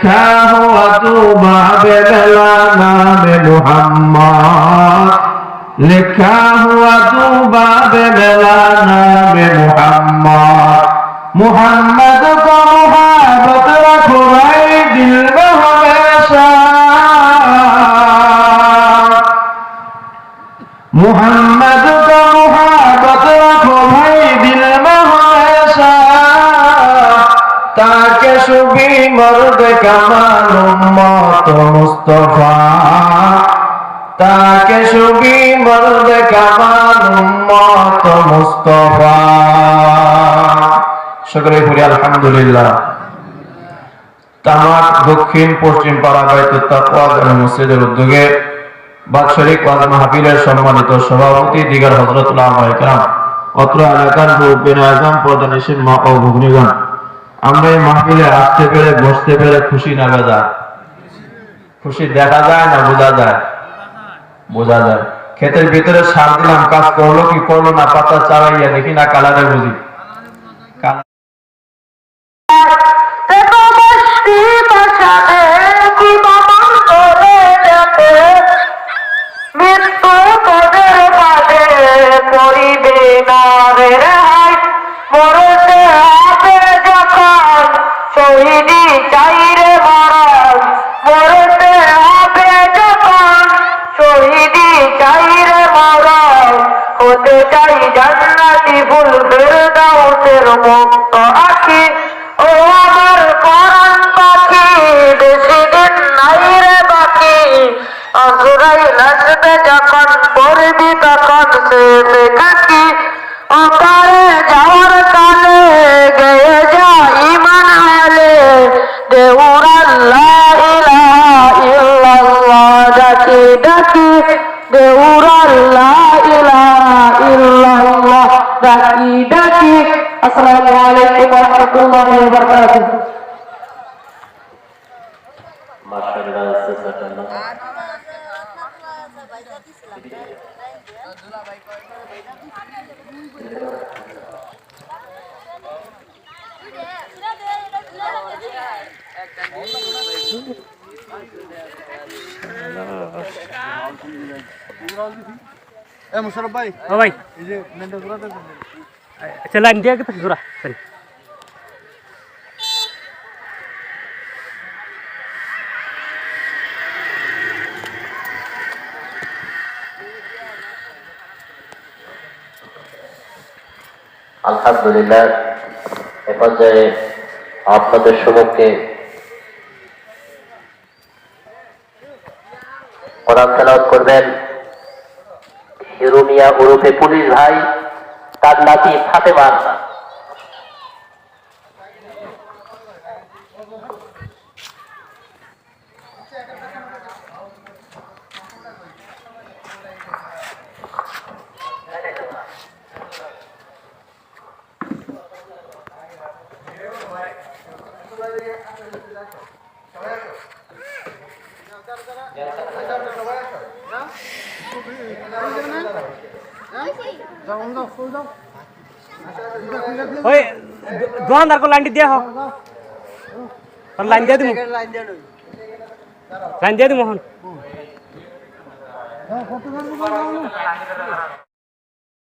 लिखा हुआ जुबा बेला नाम मोहम्मद लिखा हुआ जुबा बेला नाम मोहम्मद मोहम्मद को मुहब्बत रखो भाई दिल में हमेशा मोहम्मद को मुहब्बत रखो भाई दिल में شبی مرد کمال তামাক দক্ষিণ, পশ্চিম পাড়াগাইতে উদ্যোগে বাৎসরিক ওয়াজ সম্মানিত সভাপতি, দিগার হজরতুল্লাহ আলাইহিস অত্র এলাকার মুরব্বী আজম, প্রধান হিসেবে আমরা এই মাহফিলে আসতে পেরে, বসতে পেরে খুশি না বেজা? খুশি দেখা যায় না, বোঝা যায়? বোঝা যায়। ক্ষেতের ভিতরে সার দিলাম, কাজ করল কি করল না, পাতা চালাইয়া দেখি না কালারে বুঝি। দেখো বৃষ্টি বসাবে কি বামন ফেরদাউসের মুক্ত আখি ও আমার পরাণ পাখি, বেশি দিন নাই রে বাকি। আজরাই আসবে যখন পড়বি তখন সে থাকি অকারে যাওয়ার কালে গয়ে যা ইমান হালে। দেউর আল্লাহ ইল্লাল্লাহ, ডাকি ডাকি। দেউর আল্লাহ ইলাহা ইল্লাল্লাহ ডাকি ডাকি আসসালামু আলাইকুম ওয়া রাহমাতুল্লাহি ওয়া বারাকাতুহু মাশাআল্লাহ জাযাকাল্লাহ এ মুশারফ ভাই ও ভাই। এই যে মেন্টা জোড়াতে আচ্ছা লাইন দিয়ে গেছে জোড়া আলহামদুলিল্লাহ, এ পর্যায়ে আপনাদের সম্মুখে কোরআন করবেন হিরুমিয়া ওরফে পুলিশ ভাই। তার নাতি ফাতেমা আক্তার। ওই দোকানদার কো লাইনটি দিয়া হোক লাইন দিয়ে দিমু লাইন দিয়ে দিমু এখন